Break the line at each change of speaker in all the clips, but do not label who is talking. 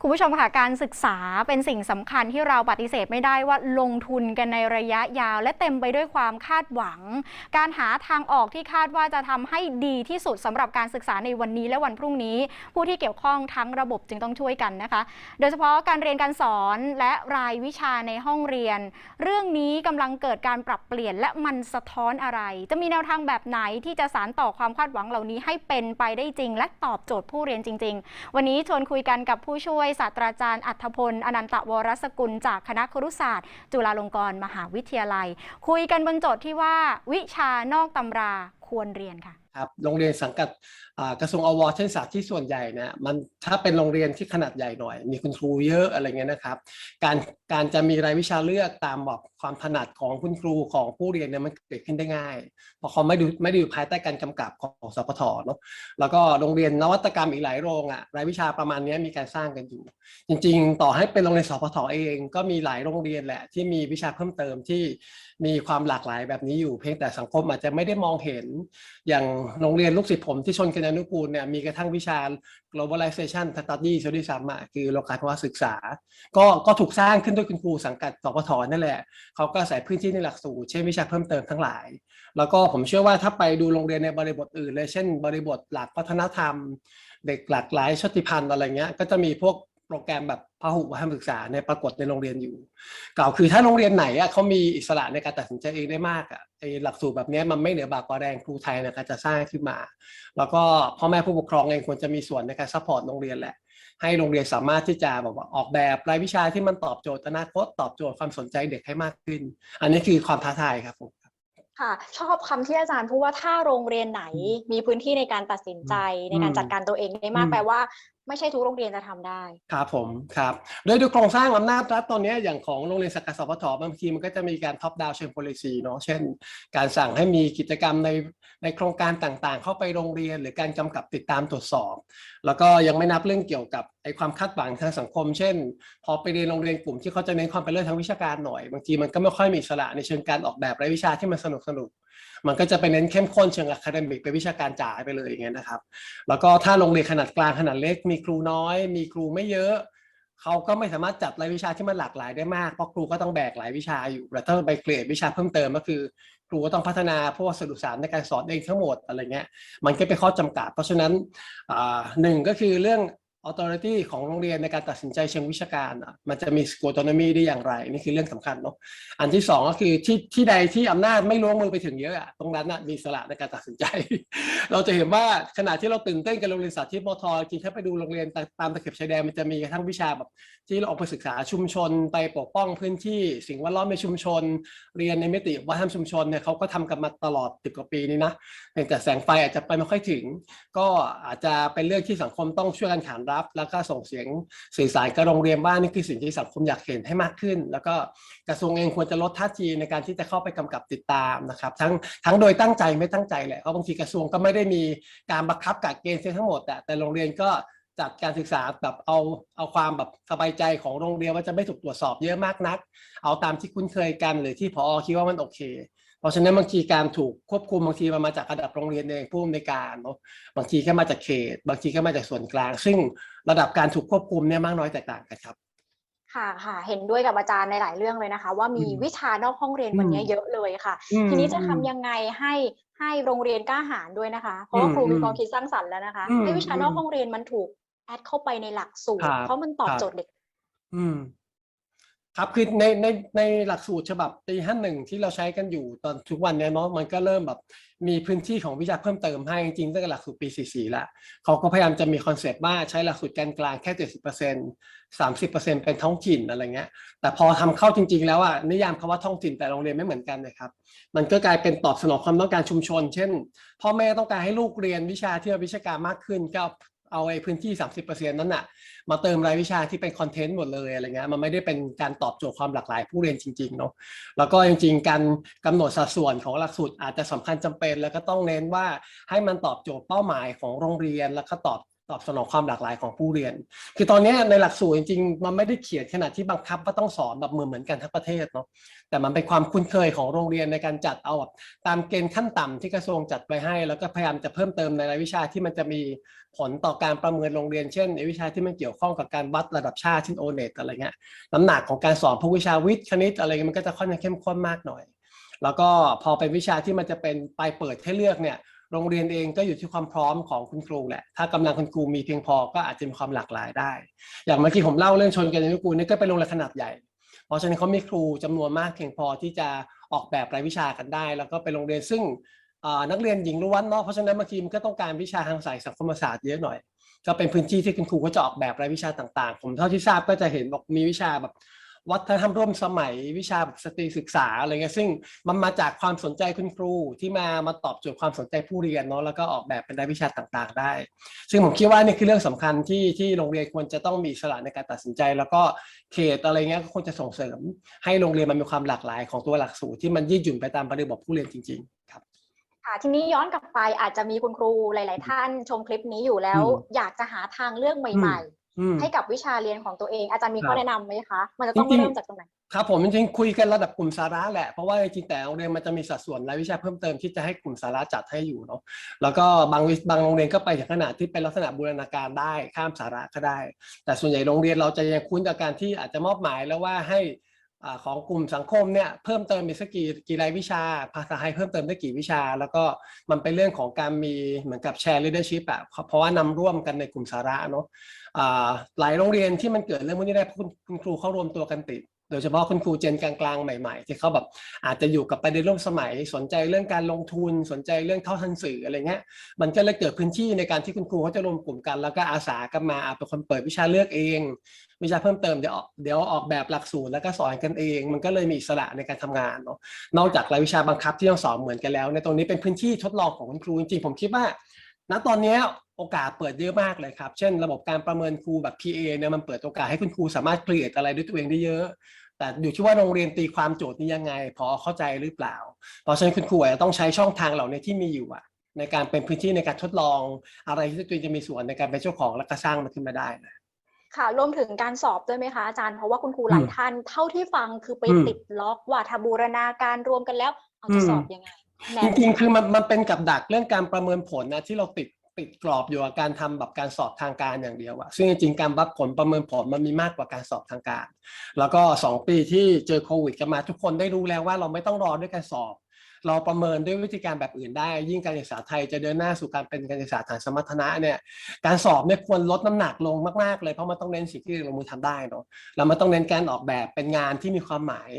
คุณผู้ชมค่ะการศึกษาเป็นสิ่งสำคัญที่เราปฏิเสธไม่ได้ว่าลงทุนกันในระยะยาว และเต็มไปด้วยความคาดหวัง การหาทางออกที่คาดว่าจะทำให้ดีที่สุดสำหรับการศึกษาในวันนี้และวันพรุ่งนี้ ผู้ที่เกี่ยวข้องทั้งระบบจึงต้องช่วยกันนะคะ โดยเฉพาะการเรียนการสอนและรายวิชาในห้องเรียน เรื่องนี้กำลังเกิดการปรับเปลี่ยนและมันสะท้อนอะไร จะมีแนวทางแบบไหนที่จะสานต่อความคาดหวังเหล่านี้ให้เป็นไปได้จริง และตอบโจทย์ผู้เรียนจริง ๆ วันนี้ชวนคุยกันกับผู้ช่วยศาสตราจารย์อัธพล อนันตวรสกุล จากคณะครุศาสตร์ จุฬาลงกรณ์มหาวิทยาลัย คุยกันบนโจทย์ที่ว่าวิชานอกตำราควรเรียนค่ะ
ครับโรงเรียนสังกัดกระทรวงอวเช่นศาสตร์ที่ส่วนใหญ่เนะมันถ้าเป็นโรงเรียนที่ขนาดใหญ่หน่อย มีคุณครูเยอะอะไรเงี้ยนะครับ การการจะมีรายวิชาเลือกตามแบบความถนัดของคุณครูของผู้เรียนเนี่ยมันเกิดขึ้นได้ง่ายเพราะเขาไม่ดูไม่ได้อยู่ภายใต้การกำกับของสพทเนาะแล้วก็โรงเรียนนวัตกรรมอีกหลายโรงอะรายวิชาประมาณนี้มีการสร้างกันอยู่ จริง ๆ ต่อให้เป็นโรงเรียนสพทเองก็มีหลายโรงเรียนแหละที่มีวิชาเพิ่มเติมที่มีความหลากหลายแบบนี้อยู่เพียงแต่สังคมอาจจะไม่ได้มองเห็น อย่างโรงเรียนลูกศิษย์ผมที่ชนกัญญานุกูลเนี่ยมีกระทั่งวิชา globalization study ชดิสามอะคือโลกาภิวัตน์ศึกษา ก็ก็ถูกสร้างขึ้นด้วยคุณครูสังกัดสพทนั่นแหละเขาก็อาศัยพื้นที่ในหลักสูตรเช่นวิชาเพิ่มเติมทั้งหลาย แล้วก็ผมเชื่อว่าถ้าไปดูโรงเรียนในบริบทอื่นเลยเช่น บริบทหลักวัฒนธรรม เด็กหลากหลายชาติพันธุ์อะไรเงี้ยก็จะมีพวก โปรแกรมแบบพหุวัฒนศึกษาในยปรากฏในโรงเรียนอยู่ กล่าวคือถ้าโรงเรียนไหนอะเขามีอิสระในการตัดสินใจเองได้มากอะไอหลักสูตรแบบเนี้ยมันไม่เหนือบากกว่าแรงครูไทยในการจะสร้างขึ้นมา แล้วก็พ่อแม่ผู้ปกครองเองควรจะมีส่วนในการซัพพอร์ตโรงเรียนแหละให้โรงเรียนสามารถที่จะแบบว่าออกแบบรายวิชาที่มันตอบโจทย์อนาคตตอบโจทย์ความสนใจเด็กให้มากขึ้น อันนี้คือความท้าทายครับผม
ค่ะชอบคำที่อาจารย์พูดว่าถ้าโรงเรียนไหนมีพื้นที่ในการตัดสินใจในการจัดการตัวเองได้มาก
อืม
แปลว่า ไม่ใช่ทุกโรงเรียนจะทำได้
ครับผมครับโดยดูโครงสร้างอำนาจรัฐตอนนี้อย่างของโรงเรียนสังกัดสพทบางทีมันก็จะมีการท็อปดาวเชิง policy เนาะเช่น การสั่งให้มีกิจกรรมในในโครงการต่างๆ เข้าไปโรงเรียนหรือการกำกับติดตามตรวจสอบ แล้วก็ยังไม่นับเรื่องเกี่ยวกับไอ้ความคาดหวังทางสังคม เช่น พอไปเรียนโรงเรียนกลุ่มที่เขาจะเน้นความเป็นเลิศทางวิชาการหน่อย บางทีมันก็ไม่ค่อยมีอิสระในเชิงการออกแบบรายวิชาที่มันสนุกสนุกๆ มันก็จะไปเน้นเข้มข้นเชิงอะคาเดมิกเป็นวิชาการจ๋าไปเลยอย่างเงี้ยนะครับ แล้วก็ถ้าโรงเรียนขนาดกลางขนาดเล็ก มีครูน้อย มีครูไม่เยอะเขาก็ไม่สามารถจัดรายวิชาที่มันหลากหลายได้มากเพราะครูก็ต้องแบกหลายวิชาอยู่แต่ถ้าไปเกรดวิชาเพิ่มเติมก็คือ ครูก็ต้องพัฒนาพวกวัสดุสารในการสอนเองทั้งหมดอะไรเงี้ยมันก็เป็นข้อจำกัด เพราะฉะนั้นหนึ่งก็คือเรื่อง authority ของโรงเรียนในการตัดสินใจเชิงวิชาการอะมันจะมี school autonomy ได้อย่างไร นี่คือเรื่องสำคัญเนาะอันที่สองก็คือที่ที่ใดที่อำนาจไม่ล้วงมือไปถึงเยอะอะตรงนั้นน่ะมีสระในการตัดสินใจ เราจะเห็นว่าขณะที่เราตื่นเต้นกับโรงเรียนสาธิตมทจริงถ้าไปดูโรงเรียนตามตะเข็บชายแดนมันจะมีกระทั่งวิชาแบบที่เราออกไปศึกษาชุมชนไปปกป้องพื้นที่ สิ่งแวดล้อมในชุมชน เรียนในมิติวัฒนธรรมชุมชนเนี่ยเขาก็ทำกันมาตลอดสิบกว่าปีนี้นะเพียงแต่แสงไฟอาจจะไปไม่ค่อยถึง ก็อาจจะเป็นเรื่องที่สังคมต้องช่วยกันขานรับแล้วก็ส่งเสียงสื่อสารกับโรงเรียนว่านี่คือสิ่งที่สังคมอยากเห็นให้มากขึ้น แล้วก็กระทรวงเองควรจะลดท่าทีในการที่จะเข้าไปกำกับติดตามนะครับ ทั้งทั้งโดยตั้งใจไม่ตั้งใจแหละเพราะบางทีกระทรวงก็ไม่ได้มีการบังคับกฎเกณฑ์เสียทั้งหมดอะแต่โรงเรียนก็จัดการศึกษาแบบเอาเอาความแบบสบายใจของโรงเรียนว่าจะไม่ถูกตรวจสอบเยอะมากนัก เอาตามที่คุ้นเคยกันหรือที่พอคิดว่ามันโอเค เพราะฉะนั้นบางทีการถูกควบคุมบางทีมันมาจากระดับโรงเรียนเองผู้อำนวยการเนาะบางทีก็มาจากเขต บางทีก็มาจากส่วนกลาง ซึ่งระดับการถูกควบคุมเนี่ยมากน้อยแตกต่างกันครับ
ค่ะค่ะเห็นด้วยกับอาจารย์ในหลายเรื่องเลยนะคะ ว่ามี
อืม
วิชานอกห้องเรียนวันนี้
อืม
เยอะเลยค่ะ
อืม
ทีนี้จะทำ
อืม
ยังไงให้ให้โรงเรียนกล้าหาญด้วยนะคะ เพราะว่า
อืม
ครูมี
อืม
ความคิดสร้างสรรค์แล้วนะคะ
อืม
ให้วิชานอก
อืม
ห้องเรียนมันถูกแอดเข้าไปในหลักสูต
ค
ร
รับ
เพราะมันตอบ
ครับ
โจทย์เด็ก
อืม ครับคือในในในหลักสูตรฉบับปีห้าหนึ่งที่เราใช้กันอยู่ตอนทุกวันเนี้ยเนาะมันก็เริ่มแบบมีพื้นที่ของวิชาเพิ่มเติมให้จริงๆตั้งแต่หลักสูตรปี44ละเขาก็พยายามจะมีคอนเซปต์ว่าใช้หลักสูตรกลางแค่70% 30%เปอร์เซ็นต์สามสิบเปอร์เซ็นต์เป็นท้องถิ่นอะไรเงี้ยแต่พอทำเข้าจริง ๆ แล้วอะนิยามคำว่าท้องถิ่นแต่โรงเรียนไม่เหมือนกันนะครับมันก็กลายเป็นตอบสนองความต้องการชุมชน เช่น พ่อแม่ต้องการให้ลูกเรียนวิชาที่วิชาการมากขึ้นก็ เอาไอ้พื้นที่ 30%นั้นน่ะ มาเติมรายวิชาที่เป็นคอนเทนต์หมดเลยอะไรเงี้ยมันไม่ได้เป็นการตอบโจทย์ความหลากหลายผู้เรียนจริงๆเนาะแล้วก็จริงๆ การกำหนดสัดส่วนของหลักสูตรอาจจะสำคัญจำเป็น แล้วก็ต้องเน้นว่าให้มันตอบโจทย์เป้าหมายของโรงเรียน แล้วก็ตอบ ตอบสนองความหลากหลายของผู้เรียน คือตอนนี้ในหลักสูตรจริงๆ มันไม่ได้เขียนขนาดที่บังคับว่าต้องสอนแบบเหมือนเหมือนกันทั้งประเทศเนาะ แต่มันเป็นความคุ้นเคยของโรงเรียนในการจัดเอาแบบตามเกณฑ์ขั้นต่ำที่กระทรวงจัดไว้ให้ แล้วก็พยายามจะเพิ่มเติมในรายวิชาที่มันจะมีผลต่อการประเมินโรงเรียน เช่นในวิชาที่มันเกี่ยวข้องกับการวัดระดับชาติเช่นโอเน็ตอะไรเงี้ย น้ำหนักของการสอนพวกวิชาวิทย์คณิตอะไรเงี้ยมันก็จะค่อนข้างเข้มข้นมากหน่อย แล้วก็พอเป็นวิชาที่มันจะเป็นปลายเปิดให้เลือกเนี่ย โรงเรียนเองก็อยู่ที่ความพร้อมของคุณครูแหละ ถ้ากำลังคุณครูมีเพียงพอก็อาจจะมีความหลากหลายได้ อย่างเมื่อกี้ผมเล่าเรื่องชนกันยนุกูนี่ก็เป็นโรงเรียนขนาดใหญ่ เพราะฉะนั้นเขามีครูจำนวนมากเพียงพอที่จะออกแบบรายวิชากันได้ แล้วก็เป็นโรงเรียนซึ่งนักเรียนหญิงล้วนเนาะ เพราะฉะนั้นบางทีมันก็ต้องการวิชาทางสายสังคมศาสตร์เยอะหน่อย ก็เป็นพื้นที่ที่คุณครูก็จะออกแบบรายวิชาต่างๆ ผมเท่าที่ทราบก็จะเห็นบอกมีวิชาแบบ วัฒนธรรมร่วมสมัยวิชาแบบสตรีศึกษาอะไรเงี้ยซึ่งมันมาจากความสนใจคุณครูที่มามาตอบโจทย์ความสนใจผู้เรียนเนาะแล้วก็ออกแบบเป็นรายวิชาต่างๆ ได้ ซึ่งผมคิดว่านี่คือเรื่องสำคัญที่ที่โรงเรียนควรจะต้องมีอิสระในการตัดสินใจ แล้วก็เขตอะไรเงี้ยก็ควรจะส่งเสริม ให้โรงเรียนมันมีความหลากหลายของตัวหลักสูตรที่มันยืดหยุ่นไปตามบริบทผู้เรียนจริง ๆ ครับ
ค่ะทีนี้ย้อนกลับไปอาจจะมีคุณครูหลาย ๆ ท่านชมคลิปนี้อยู่แล้ว
อืม
อยากจะหาทางเลือกใหม่
อืม
ๆ ให้กับวิชาเรียนของตัวเอง อาจารย์มี
ครับ
ข้อแนะนำไหมคะ มันจะต้อง
จริงๆ
เริ่มจากตรงไหน
ครับผมจริงๆคุยกันระดับกลุ่มสาระแหละเพราะว่าจริงๆแต่โรงเรียนมันจะมีสัดส่วนรายวิชาเพิ่มเติมที่จะให้กลุ่มสาระจัดให้อยู่เนาะแล้วก็บางวิบางโรงเรียนก็ไปถึงขนาดที่เป็นลักษณะบูรณาการได้ข้ามสาระก็ได้ แต่ส่วนใหญ่โรงเรียนเราจะยังคุ้นกับการที่อาจจะมอบหมายแล้วว่าให้อ่า ของกลุ่มสังคมเนี่ยเพิ่มเติมอีกสักกี่กี่รายวิชา ภาษาไทยเพิ่มเติมได้กี่วิชา แล้วก็มันเป็นเรื่องของการมีเหมือนกับแชร์ leadership อะเพราะว่านำร่วมกันในกลุ่มสาระเนาะหลายโรงเรียนที่มันเกิดเรื่องพวกนี้ได้เพราะคุณคุณครูเข้ารวมตัวกันติด โดยเฉพาะคุณครูเจนกลางๆใหม่ ๆ ที่เขาแบบอาจจะอยู่กับประเด็นร่วมสมัย สนใจเรื่องการลงทุน สนใจเรื่องเท่าทันสื่ออะไรเงี้ยมันก็เลยเกิดพื้นที่ในการที่คุณครูเขาจะรวมกลุ่มกัน แล้วก็อาสากันมาเป็นคนเปิดวิชาเลือกเอง วิชาเพิ่มเติมเดี๋ยวเดี๋ยวออกแบบหลักสูตรแล้วก็สอนกันเอง มันก็เลยมีอิสระในการทำงานเนาะนอกจากรายวิชาบังคับที่ต้องสอนเหมือนกันแล้ว ในตรงนี้เป็นพื้นที่ทดลองของคุณครูจริงๆผมคิดว่า ณตอนเนี้ย โอกาสเปิดเยอะมากเลยครับ เช่นระบบการประเมินครูแบบ PA เนี่ยมันเปิดโอกาสให้คุณครูสามารถเกลียดอะไรด้วยตัวเองได้เยอะ แต่อยู่ที่ว่าโรงเรียนตีความโจทย์นี้ยังไง พอเข้าใจหรือเปล่า เพราะฉะนั้นคุณครูอาจจะต้องใช้ช่องทางเหล่านี้ที่มีอยู่อะในการเป็นพื้นที่ในการทดลองอะไรที่ตัวเองจะมีส่วนในการเป็นเจ้าของและก็สร้างมันขึ้นมาได้นะ
ค่ะรวมถึงการสอบด้วยไหมคะอาจารย์เพราะว่าคุณครูหลาย
อืม
ท่านเท่าที่ฟังคือไป
อืม
ติดล็อกว่าถ้าบูรณาการรวมกันแล้วเอาจะ
อืม
สอบยังไงแน่
จริงๆคือมันมันเป็นกับดักเรื่องการประเมินผลนะที่เราติด ติดกรอบอยู่กับการทำแบบการสอบทางการอย่างเดียวอะซึ่งจริงๆการวัดผลประเมินผลมันมีมากกว่าการสอบทางการ แล้วก็ 2 ปีที่เจอโควิดกันมาทุกคนได้รู้แล้วว่าเราไม่ต้องรอด้วยการสอบ เราประเมินด้วยวิธีการแบบอื่นได้ ยิ่งการศึกษาไทยจะเดินหน้าสู่การเป็นการศึกษาฐานสมรรถนะเนี่ยการสอบเนี่ยควรลดน้ำหนักลงมากๆเลยเพราะมันต้องเน้นสิ่งที่ลงมือทำได้เนาะแล้วมันต้องเน้นการออกแบบเป็นงานที่มีความหมาย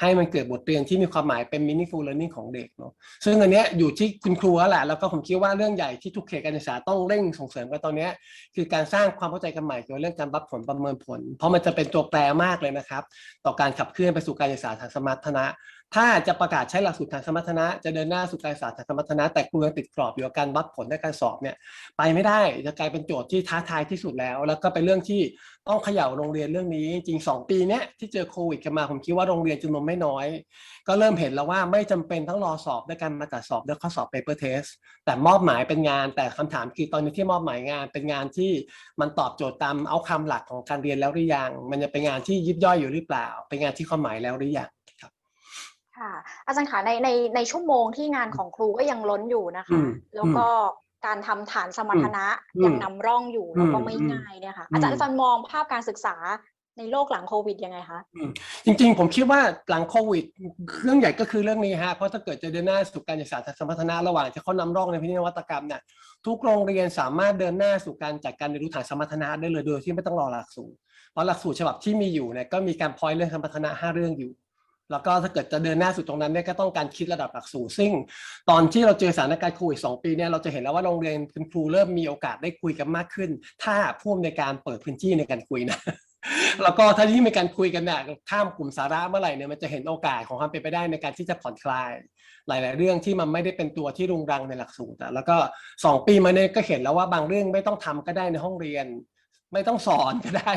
ให้มันเกิดบทเรียนที่มีความหมายเป็น meaningful learning ของเด็กเนาะซึ่งอันเนี้ยอยู่ที่คุณครูแล้วแหละแล้วก็ผมคิดว่าเรื่องใหญ่ที่ทุกเขตการศึกษาต้องเร่งส่งเสริมกันตอนนี้คือการสร้างความเข้าใจกันใหม่เกี่ยวกับเรื่องการวัดผลประเมินผล เพราะมันจะเป็นตัวแปรมากเลยนะครับ ต่อการขับเคลื่อนไปสู่การศึกษาทางสมรรถนะ ถ้าจะประกาศใช้หลักสูตรทางสมรรถนะ จะเดินหน้าสู่การศึกษาทางสมรรถนะ แต่ครูยังติดกรอบอยู่กับการวัดผลในการสอบเนี่ยไปไม่ได้จะกลายเป็นโจทย์ที่ท้าทายที่สุดแล้ว แล้วก็เป็นเรื่องที่ต้องเขย่าโรงเรียนเรื่องนี้ จริงๆสองปีเนี้ยที่เจอโควิดกันมาผมคิดว่าโรงเรียนจำนวนไม่น้อย ก็เริ่มเห็นแล้วว่าไม่จำเป็นต้องรอสอบด้วยการมาจัดสอบด้วยข้อสอบ paper test แต่มอบหมายเป็นงาน แต่คำถามคือตอนนี้ที่มอบหมายงานเป็นงานที่มันตอบโจทย์ตามเอาคำหลักของการเรียนแล้วหรือยัง มันจะเป็นงานที่ยิบย่อยอยู่หรือเปล่า เป็นงานที่ความหมายแล้วหรือยัง ครับ
ค่ะ อาจารย์คะในในในชั่วโมงที่งานของครูก็ยังล้นอยู่นะ
อื
คะ
ม
แล้วก็การทำฐานสมรรถนะ
อืม
ยังนำร่องอยู่แล้วก็
อืม
ไม่
อืม
ง่ายเนี่ยค่ะ
อืม
อาจารย์อาจารย์มองภาพการศึกษาในโลกหลังโควิดยังไงคะ
จริงๆ ผมคิดว่าหลังโควิดเรื่องใหญ่ก็คือเรื่องนี้ฮะเพราะถ้าเกิดจะเดินหน้าสู่การศึกษาทางสมรรถนะระหว่างที่เขานำร่องในพิธีนวัตกรรมเนี่ยทุกโรงเรียนสามารถเดินหน้าสู่การจัดการเรียนรู้ฐานสมรรถนะได้เลยโดยที่ไม่ต้องรอหลักสูตรเพราะหลักสูตรฉบับที่มีอยู่เนี่ยก็มีการพอยเรื่องสมรรถนะห้าเรื่องอยู่ แล้วก็ถ้าเกิดจะเดินหน้าสู่ตรงนั้นเนี่ยก็ต้องการคิดระดับหลักสูตรซึ่ง ตอนที่เราเจอสถานการณ์โควิดสองปีเนี่ยเราจะเห็นแล้วว่าโรงเรียนคุณครูเริ่มมีโอกาสได้คุยกันมากขึ้น ถ้าผู้อำนวยการเปิดพื้นที่ในการคุยนะแล้วก็ถ้ายิ่มีการคุยกันเนี่ยข้ามกลุ่มสาระเมื่อไหร่เนี่ยมันจะเห็นโอกาสของความเป็นไปได้ในการที่จะผ่อนคลาย หลาย ๆ เรื่องที่มันไม่ได้เป็นตัวที่รุงรังในหลักสูตรแล้วก็สองปีมาเนี่ยก็เห็นแล้วว่าบางเรื่องไม่ต้องทำก็ได้ในห้องเรียน ไม่ต้องสอนก็ได้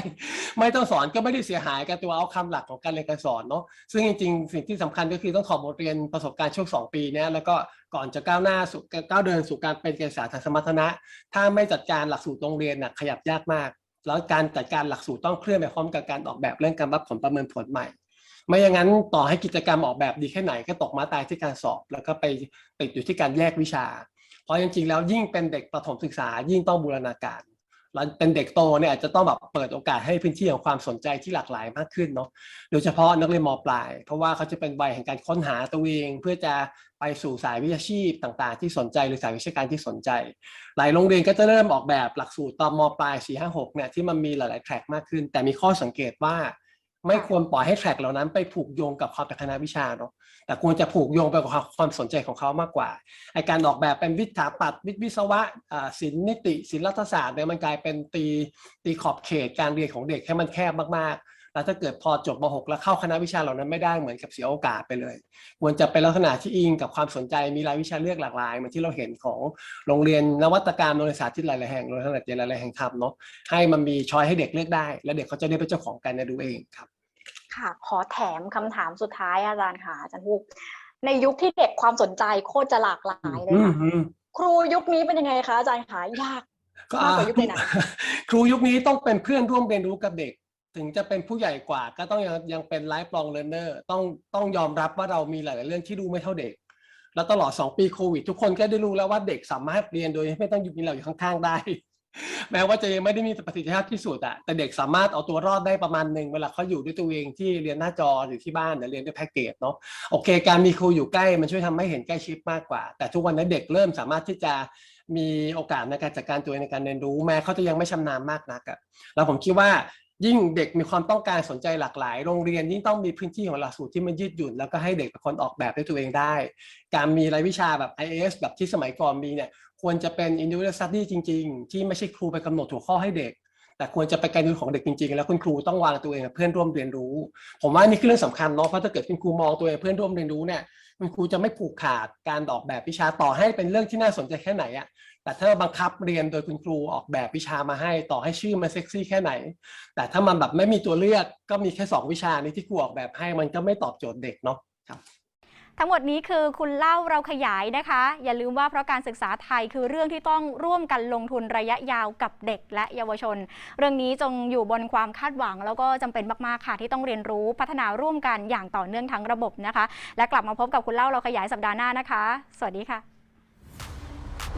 ไม่ต้องสอนก็ไม่ได้เสียหายกับตัวเอาคำหลักของการเรียนการสอนเนาะซึ่งจริงๆ สิ่งที่สำคัญก็คือต้องถอดบทเรียนประสบการณ์ช่วงสองปีเนี้ยแล้วก็ก่อนจะก้าวหน้าสู่ก้าวเดินสู่การเป็นการศึกษาทางสมรรถนะ ถ้าไม่จัดการหลักสูตรโรงเรียนน่ะขยับยากมาก แล้วการจัดการหลักสูตรต้องเคลื่อนไปพร้อมกับการออกแบบเรื่องการวัดผลประเมินผลใหม่ ไม่อย่างนั้นต่อให้กิจกรรมออกแบบดีแค่ไหนก็ตกมาตายที่การสอบ แล้วก็ไปติดอยู่ที่การแยกวิชา เพราะจริงๆแล้วยิ่งเป็นเด็กประถมศึกษายิ่งต้องบูรณาการ เป็นเด็กโตเนี่ยอาจจะต้องแบบเปิดโอกาสให้พื้นที่ของความสนใจที่หลากหลายมากขึ้นเนาะโดยเฉพาะนักเรียนมปลาย เพราะว่าเขาจะเป็นวัยแห่งการค้นหาตัวเอง เพื่อจะไปสู่สายวิชาชีพต่าง ๆ ที่สนใจหรือสายวิชาการที่สนใจ หลายโรงเรียนก็จะเริ่มออกแบบหลักสูตรตอนมปลาย4 5 6เนี่ยที่มันมีหลายๆแทร็กมากขึ้น แต่มีข้อสังเกตว่า ไม่ควรปล่อยให้แทร็กเหล่านั้นไปผูกโยงกับความเป็นคณะวิชาเนาะแต่ควรจะผูกโยงไปกับความความสนใจของเขามากกว่าไอการออกแบบเป็นวิทยาปัตย์วิทย์วิศวะอ่าศิลป์นิติศิลปรัฐศาสตร์เนี่ยมันกลายเป็นตีตีขอบเขตการเรียนของเด็กให้มันแคบมากๆ แล้วถ้าเกิดพอจบม .6 แล้วเข้าคณะวิชาเหล่านั้นไม่ได้เหมือนกับเสียโอกาสไปเลย ควรจะเป็นลักษณะที่อิงกับความสนใจมีรายวิชาเลือกหลากหลายเหมือนที่เราเห็นของโรงเรียนนวัตกรรมโรงเรียนสาธิตหลายๆแห่งโรงเรียนขนาดใหญ่หลายๆแห่งทำเนาะให้มันมีช้อยให้เด็กเลือกได้ และเด็กเขาจะได้เป็นเจ้าของการเรียนรู้เองครับ
ค่ะขอแถมคำถามสุดท้ายอาจารย์ค่ะอาจารย์ฮูกในยุคที่เด็กความสนใจโคตรจะหลากหลายเลยค่ะ
อืม
ครูยุคนี้เป็นยังไงคะอาจารย์คะยาก
ก็
มากกว่ายุคไหน
ครูยุคนี้ต้องเป็นเพื่อนร่วมเรียนรู้กับเด็ก ถึงจะเป็นผู้ใหญ่กว่า ก็ต้องยังยังเป็นไลฟ์ลองเรียนเนอร์ต้องต้องยอมรับว่าเรามีหลาย ๆ เรื่องที่รู้ไม่เท่าเด็ก แล้วตลอด 2 ปีโควิด ทุกคนก็ได้รู้แล้วว่าเด็กสามารถเรียนโดยไม่ต้องอยู่มีเราอยู่ข้าง ๆ ได้ แม้ว่าจะยังไม่ได้มีประสิทธิภาพที่สุดอะแต่เด็กสามารถเอาตัวรอดได้ประมาณหนึ่งเวลาเขาอยู่ด้วยตัวเองที่เรียนหน้าจอหรือที่บ้านหรือเรียนด้วยแพ็กเกจเนาะโอเค การมีครูอยู่ใกล้มันช่วยทำให้เห็นใกล้ชิดมากกว่า แต่ทุกวันนี้เด็กเริ่มสามารถที่จะมีโอกาสในการจัดการตัวเองในการเรียนรู้แม้เขาจะยังไม่ชำนาญมากนักอะแล้วผมคิดว่า ยิ่งเด็กมีความต้องการสนใจหลากหลาย โรงเรียนยิ่งต้องมีพื้นที่ของหลักสูตรที่มันยืดหยุ่น แล้วก็ให้เด็กเป็นคนออกแบบด้วยตัวเองได้ การมีรายวิชาแบบ IAS แบบที่สมัยก่อนมีเนี่ยควรจะเป็น individual study จริง ๆ ที่ไม่ใช่ครูไปกำหนดหัวข้อให้เด็ก แต่ควรจะเป็นการเรียนรู้ของเด็กจริง ๆ แล้วคุณครูต้องวางตัวเองเพื่อนร่วมเรียนรู้ ผมว่านี่คือเรื่องสำคัญเนาะเพราะถ้าเกิดคุณครูมองตัวเองเพื่อนร่วมเรียนรู้เนี่ยคุณครูจะไม่ผูกขาดการออกแบบวิชาต่อให้เป็นเรื่องที่น่าสนใจแค่ไหนอะ แต่ถ้าบังคับเรียนโดยคุณครูออกแบบวิชามาให้ ต่อให้ชื่อมันเซ็กซี่แค่ไหน แต่ถ้ามันแบบไม่มีตัวเลือกก็มีแค่สองวิชานี้ที่ครูออกแบบให้มันก็ไม่ตอบโจทย์เด็กเนาะครับ
ทั้งหมดนี้คือคุณเล่าเราขยายนะคะ อย่าลืมว่าเพราะการศึกษาไทยคือเรื่องที่ต้องร่วมกันลงทุนระยะยาวกับเด็กและเยาวชน เรื่องนี้จงอยู่บนความคาดหวัง แล้วก็จำเป็นมากๆค่ะที่ต้องเรียนรู้พัฒนาร่วมกันอย่างต่อเนื่องทั้งระบบนะคะ และกลับมาพบกับคุณเล่าเราขยายสัปดาห์หน้านะคะ สวัสดีค่ะ